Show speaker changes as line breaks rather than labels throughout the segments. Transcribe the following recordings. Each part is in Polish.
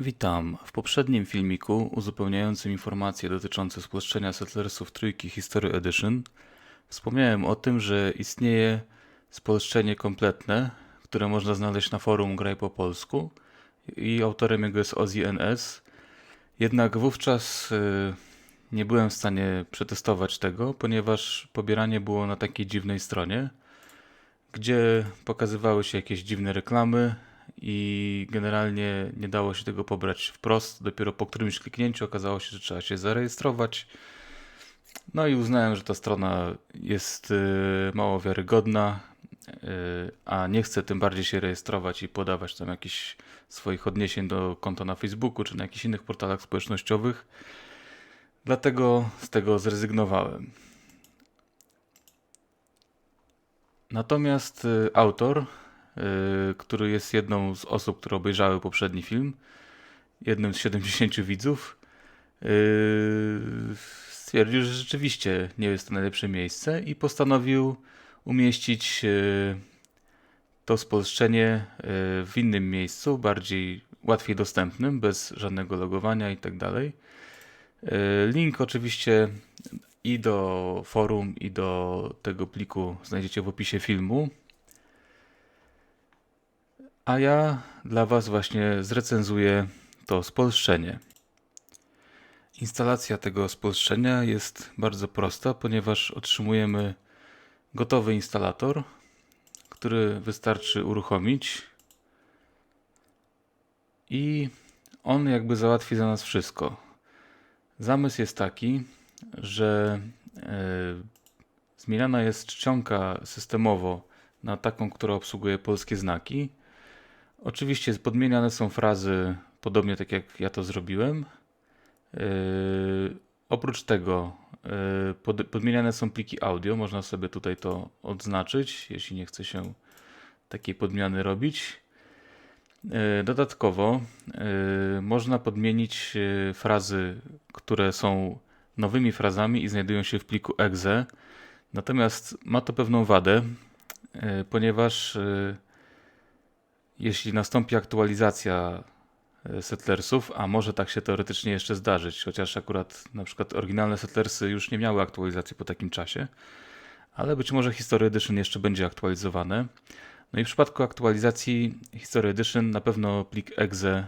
Witam. W poprzednim filmiku uzupełniającym informacje dotyczące spolszczenia Settlersów Trójki History Edition wspomniałem o tym, że istnieje spolszczenie kompletne, które można znaleźć na forum Graj po polsku i autorem jego jest Ozzy NS. Jednak wówczas y, nie byłem w stanie przetestować tego, ponieważ pobieranie było na takiej dziwnej stronie, gdzie pokazywały się jakieś dziwne reklamy, i generalnie nie dało się tego pobrać wprost. Dopiero po którymś kliknięciu okazało się, że trzeba się zarejestrować. No i uznałem, że ta strona jest y, mało wiarygodna, y, a nie chcę tym bardziej się rejestrować i podawać tam jakichś swoich odniesień do konta na Facebooku czy na jakichś innych portalach społecznościowych. Dlatego z tego zrezygnowałem. Natomiast y, autor który jest jedną z osób, które obejrzały poprzedni film, jednym z 70 widzów, y, stwierdził, że rzeczywiście nie jest to najlepsze miejsce i postanowił umieścić y, to spolszczenie w innym miejscu, bardziej łatwiej dostępnym, bez żadnego logowania i tak. Link oczywiście i do forum, i do tego pliku znajdziecie w opisie filmu a ja dla Was właśnie zrecenzuję to spolszczenie. Instalacja tego spolszczenia jest bardzo prosta, ponieważ otrzymujemy gotowy instalator, który wystarczy uruchomić i on jakby załatwi za nas wszystko. Zamysł jest taki, że e, zmieniana jest czcionka systemowo na taką, która obsługuje polskie znaki Oczywiście podmieniane są frazy podobnie tak jak ja to zrobiłem. Yy, oprócz tego yy, pod, podmieniane są pliki audio. Można sobie tutaj to odznaczyć, jeśli nie chce się takiej podmiany robić. Yy, dodatkowo yy, można podmienić yy, frazy, które są nowymi frazami i znajdują się w pliku exe. Natomiast ma to pewną wadę, yy, ponieważ jeśli nastąpi aktualizacja e, Settlersów, a może tak się teoretycznie jeszcze zdarzyć, chociaż akurat na przykład oryginalne Settlersy już nie miały aktualizacji po takim czasie, ale być może History Edition jeszcze będzie aktualizowane. No i w przypadku aktualizacji History Edition na pewno plik exe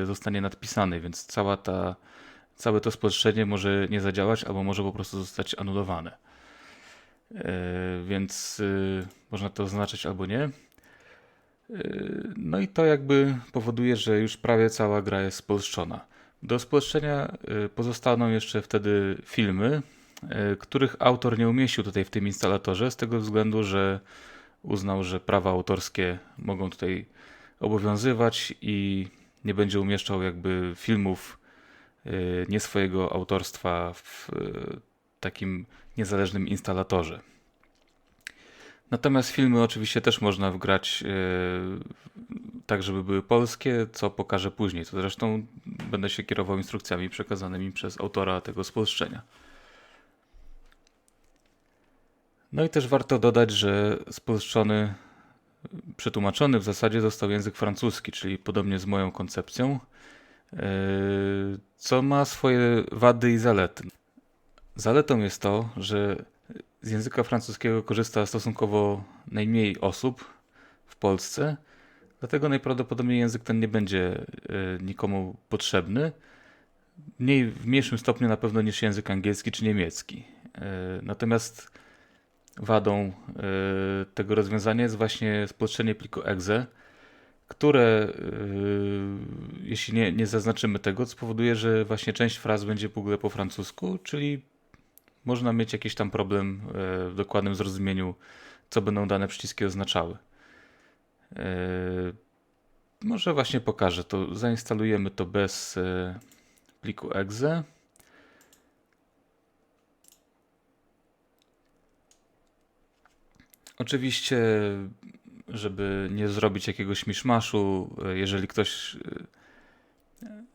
yy, zostanie nadpisany, więc cała ta, całe to spolszczenie może nie zadziałać albo może po prostu zostać anulowane. Yy, więc można to oznaczyć albo nie. Yy, no i to jakby powoduje, że już prawie cała gra jest spolszczona. Do spolszczenia yy, pozostaną jeszcze wtedy filmy, yy, których autor nie umieścił tutaj w tym instalatorze, z tego względu, że uznał, że prawa autorskie mogą tutaj obowiązywać i nie będzie umieszczał jakby filmów nie swojego autorstwa w takim niezależnym instalatorze. Natomiast filmy oczywiście też można wgrać yy, tak, żeby były polskie, co pokażę później. To zresztą będę się kierował instrukcjami przekazanymi przez autora tego spolszczenia. No i też warto dodać, że spolszczony, przetłumaczony w zasadzie został język francuski, czyli podobnie z moją koncepcją, yy, co ma swoje wady i zalety. Zaletą jest to, że z języka francuskiego korzysta stosunkowo najmniej osób w Polsce, dlatego najprawdopodobniej język ten nie będzie e, nikomu potrzebny. Mniej, w mniejszym stopniu na pewno niż język angielski czy niemiecki. E, natomiast wadą e, tego rozwiązania jest właśnie spolszczenie pliku exe, które, jeśli nie, nie zaznaczymy tego, spowoduje, że właśnie część fraz będzie w ogóle po francusku, czyli można mieć jakiś tam problem e, w dokładnym zrozumieniu, co będą dane przyciski oznaczały. E, może właśnie pokażę to. Zainstalujemy to bez e, pliku exe. Oczywiście, żeby nie zrobić jakiegoś miszmaszu, jeżeli ktoś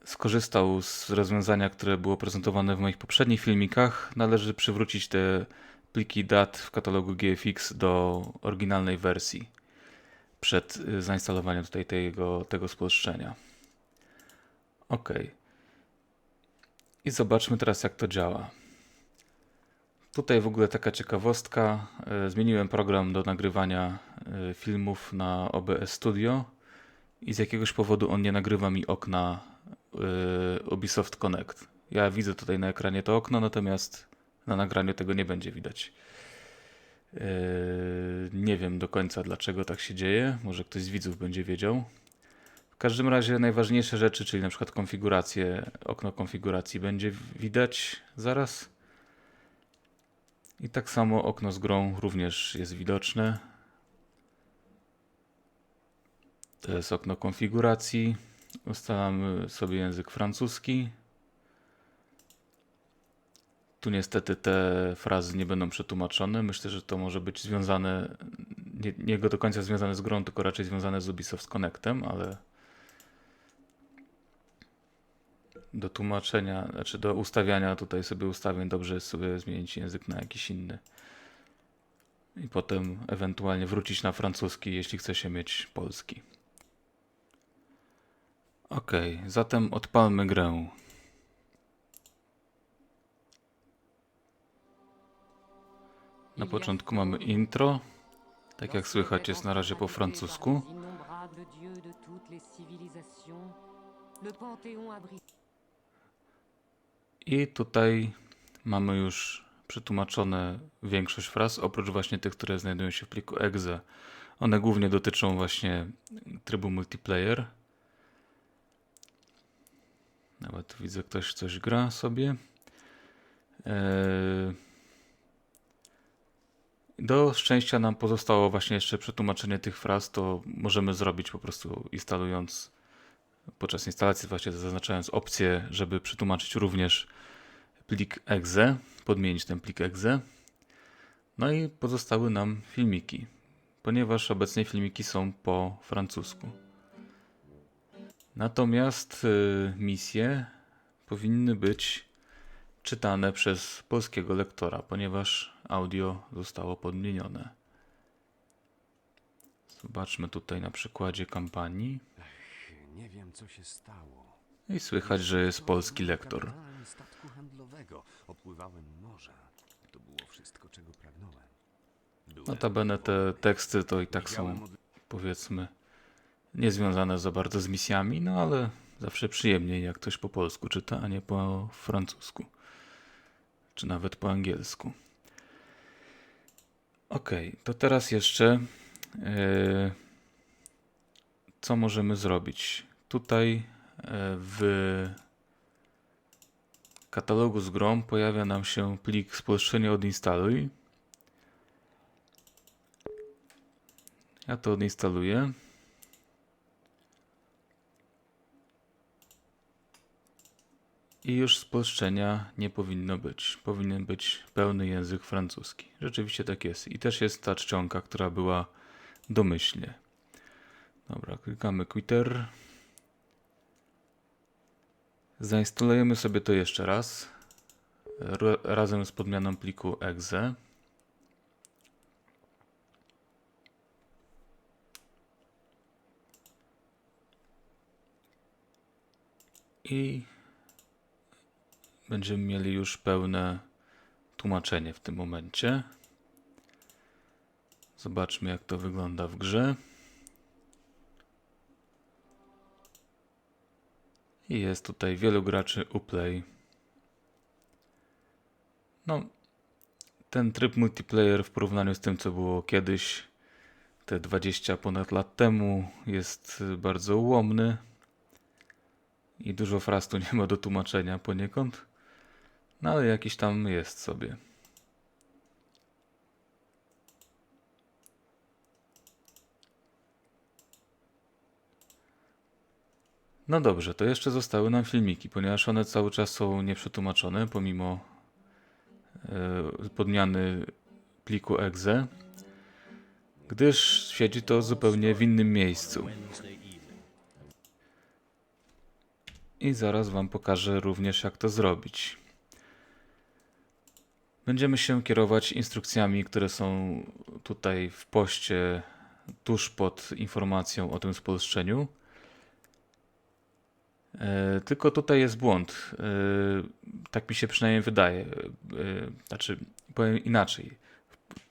skorzystał z rozwiązania, które było prezentowane w moich poprzednich filmikach, należy przywrócić te pliki dat w katalogu GFX do oryginalnej wersji przed y, zainstalowaniem tutaj tego, tego. OK. I zobaczmy teraz, jak to działa. Tutaj w ogóle taka ciekawostka. e, Zmieniłem program do nagrywania e, filmów na OBS Studio i z jakiegoś powodu on nie nagrywa mi okna Ubisoft Connect. Ja widzę tutaj na ekranie to okno, natomiast na nagraniu tego nie będzie widać. E, Nie wiem do końca dlaczego tak się dzieje. Może ktoś z widzów będzie wiedział. W każdym razie najważniejsze rzeczy, czyli na przykład konfigurację, okno konfiguracji będzie widać zaraz. I tak samo okno z grą również jest widoczne. To jest okno konfiguracji. Ustalamy sobie język francuski. Tu niestety te frazy nie będą przetłumaczone. Myślę, że to może być związane, nie, nie do końca związane z grą, tylko raczej związane z Ubisoft Connectem, ale do tłumaczenia, znaczy do ustawiania tutaj sobie ustawień dobrze jest sobie zmienić język na jakiś inny. I potem ewentualnie wrócić na francuski, jeśli chce się mieć polski. Ok, zatem odpalmy grę. Na początku mamy intro. Tak jak słychać jest na razie po francusku. I tutaj mamy już przetłumaczone większość fraz, oprócz właśnie tych, które znajdują się w pliku exe. One głównie dotyczą właśnie trybu multiplayer. Nawet widzę, ktoś coś gra sobie. Eee, Do szczęścia nam pozostało właśnie jeszcze przetłumaczenie tych fraz, to możemy zrobić po prostu instalując podczas instalacji właśnie zaznaczając opcję, żeby przetłumaczyć również plik exe, podmienić ten plik exe. No i pozostały nam filmiki, ponieważ obecnie filmiki są po francusku. Natomiast y, misje powinny być czytane przez polskiego lektora, ponieważ audio zostało podmienione. Zobaczmy tutaj na przykładzie kampanii.
Nie wiem, co się stało.
I słychać, że jest polski lektor.
Statku handlowego. Opływałem. To było wszystko, czego pragnąłem. Byłem
Notabene te teksty to i tak są, powiedzmy, niezwiązane za bardzo z misjami, no ale zawsze przyjemniej, jak ktoś po polsku czyta, a nie po francusku. Czy nawet po angielsku. Ok, to teraz jeszcze e, co możemy zrobić? Tutaj e, w katalogu z grą pojawia nam się plik spolszczenie odinstaluj. Ja to odinstaluję. I już spolszczenia nie powinno być. Powinien być pełny język francuski. Rzeczywiście tak jest. I też jest ta czcionka, która była domyślnie. Dobra, klikamy Quitter. Zainstalujemy sobie to jeszcze raz. ra- Razem z podmianą pliku exe. I będziemy mieli już pełne tłumaczenie w tym momencie. Zobaczmy, jak to wygląda w grze. I jest tutaj wielu graczy Uplay. No, ten tryb multiplayer w porównaniu z tym, co było kiedyś, te 20 ponad lat temu, jest bardzo ułomny. I dużo fraz tu nie ma do tłumaczenia poniekąd. No ale jakiś tam jest sobie. No dobrze, to jeszcze zostały nam filmiki, ponieważ one cały czas są nieprzetłumaczone pomimo e, podmiany pliku exe, gdyż siedzi to zupełnie w innym miejscu. I zaraz Wam pokażę również, jak to zrobić. Będziemy się kierować instrukcjami, które są tutaj w poście tuż pod informacją o tym spolszczeniu. E, Tylko tutaj jest błąd. E, Tak mi się przynajmniej wydaje. E, Znaczy, powiem inaczej.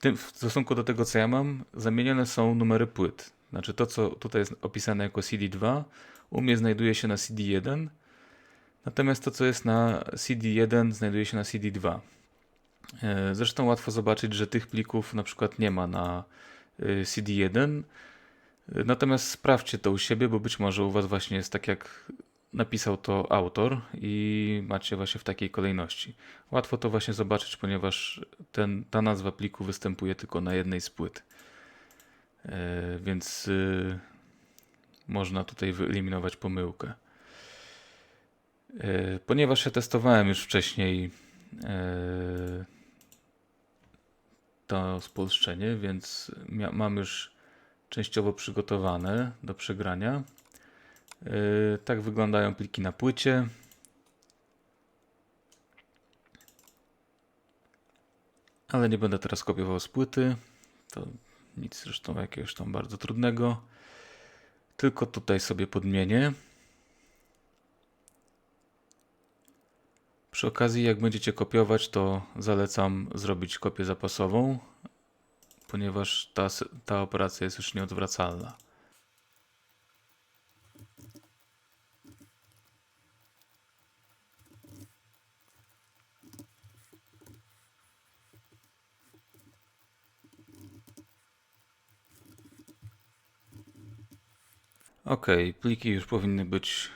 W W stosunku do tego, co ja mam, zamienione są numery płyt. Znaczy, to, co tutaj jest opisane jako CD2, u mnie znajduje się na CD1, natomiast to, co jest na CD1, znajduje się na CD2. E, Zresztą łatwo zobaczyć, że tych plików na przykład nie ma na y, CD1. E, Natomiast sprawdźcie to u siebie, bo być może u Was właśnie jest tak, jak napisał to autor i macie właśnie w takiej kolejności. Łatwo to właśnie zobaczyć, ponieważ ten, ta nazwa pliku występuje tylko na jednej z płyt. E, Więc y, można tutaj wyeliminować pomyłkę. Ponieważ ja testowałem już wcześniej to spolszczenie, więc mam już częściowo przygotowane do przegrania. E, Tak wyglądają pliki na płycie. Ale nie będę teraz kopiował z płyty. To nic zresztą jakiegoś tam bardzo trudnego. Tylko tutaj sobie podmienię. Przy okazji, jak będziecie kopiować, to zalecam zrobić kopię zapasową, ponieważ ta, ta operacja jest już nieodwracalna. Ok, pliki już powinny być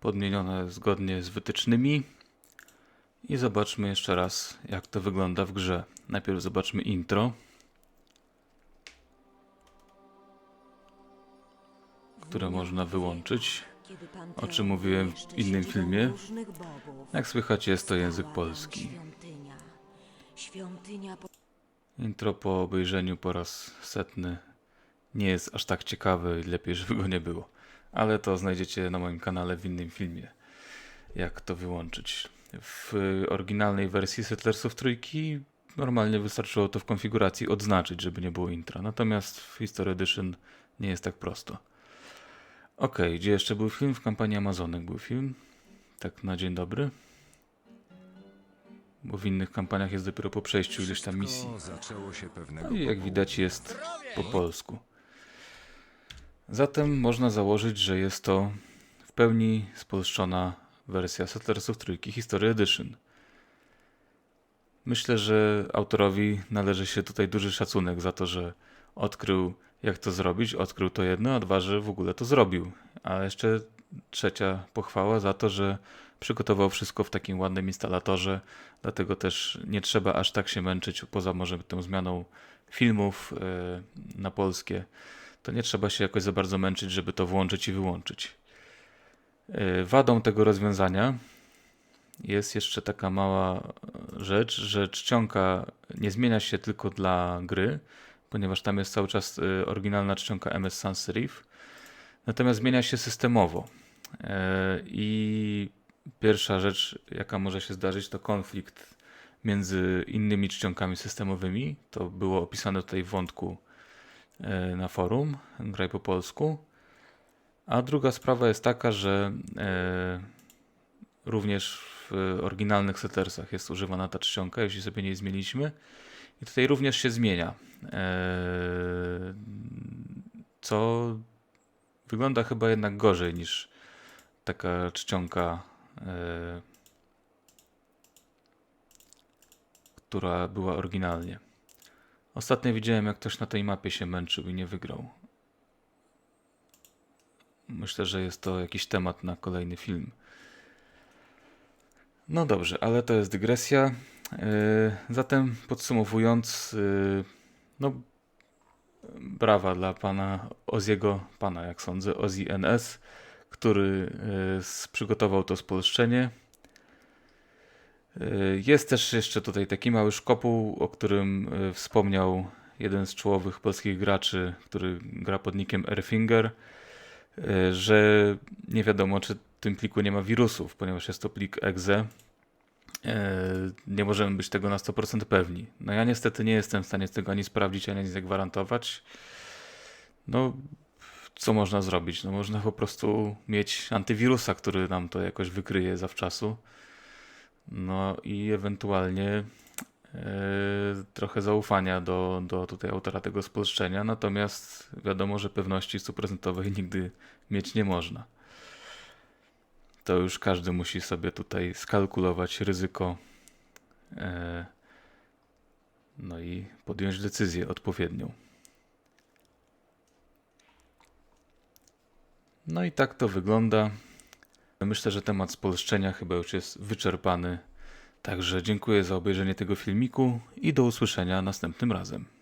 podmienione zgodnie z wytycznymi. I zobaczmy jeszcze raz, jak to wygląda w grze. Najpierw zobaczmy intro, które można wyłączyć.
O
czym mówiłem w innym filmie. Jak słychać, jest to język polski. Intro po obejrzeniu po raz setny nie jest aż tak ciekawe i lepiej, żeby go nie było. Ale to znajdziecie na moim kanale w innym filmie, jak to wyłączyć. W oryginalnej wersji Settlersów trójki normalnie wystarczyło to w konfiguracji odznaczyć, żeby nie było intra. Natomiast w History Edition nie jest tak prosto. Ok, gdzie jeszcze był film? W kampanii Amazonek był film. Tak na dzień dobry. Bo w innych kampaniach jest dopiero po przejściu ileś tam misji.
Wszystko zaczęło się pewnego
No i jak widać jest po polsku. Zatem można założyć, że jest to w pełni spolszczona wersja Settlersów Trójki History Edition. Myślę, że autorowi należy się tutaj duży szacunek za to, że odkrył jak to zrobić, odkrył to jedno, a dwa, że w ogóle to zrobił. A jeszcze trzecia pochwała za to, że przygotował wszystko w takim ładnym instalatorze, dlatego też nie trzeba aż tak się męczyć, poza może tą zmianą filmów e, na polskie, to nie trzeba się jakoś za bardzo męczyć, żeby to włączyć i wyłączyć. E, Wadą tego rozwiązania jest jeszcze taka mała rzecz, że czcionka nie zmienia się tylko dla gry, ponieważ tam jest cały czas e, oryginalna czcionka MS Sans Serif, natomiast zmienia się systemowo. E, I pierwsza rzecz, jaka może się zdarzyć, to konflikt między innymi czcionkami systemowymi. To było opisane tutaj w wątku na forum Graj po polsku. A druga sprawa jest taka, że e, również w oryginalnych settersach jest używana ta czcionka, jeśli sobie nie zmieniliśmy. I tutaj również się zmienia. E, co wygląda chyba jednak gorzej niż taka czcionka, e, która była oryginalnie. Ostatnio widziałem, jak ktoś na tej mapie się męczył i nie wygrał. Myślę, że jest to jakiś temat na kolejny film. No dobrze, ale to jest dygresja. E, Zatem podsumowując, e, no brawa dla pana Oziego, pana jak sądzę, Ozzy NS, który s- przygotował to spolszczenie. Jest też jeszcze tutaj taki mały szkopuł, o którym wspomniał jeden z czołowych polskich graczy, który gra pod nickiem Airfinger, e, że nie wiadomo, czy w tym pliku nie ma wirusów, ponieważ jest to plik exe. E, Nie możemy być tego na 100% pewni. No ja niestety nie jestem w stanie tego ani sprawdzić, ani zagwarantować. No, co można zrobić? No można po prostu mieć antywirusa, który nam to jakoś wykryje zawczasu. No i ewentualnie trochę zaufania do, do tutaj autora tego spolszczenia, natomiast wiadomo, że pewności stuprocentowej nigdy mieć nie można. To już każdy musi sobie tutaj skalkulować ryzyko, e, no i podjąć decyzję odpowiednią. No i tak to wygląda. Myślę, że temat spolszczenia chyba już jest wyczerpany. Także dziękuję za obejrzenie tego filmiku i do usłyszenia następnym razem.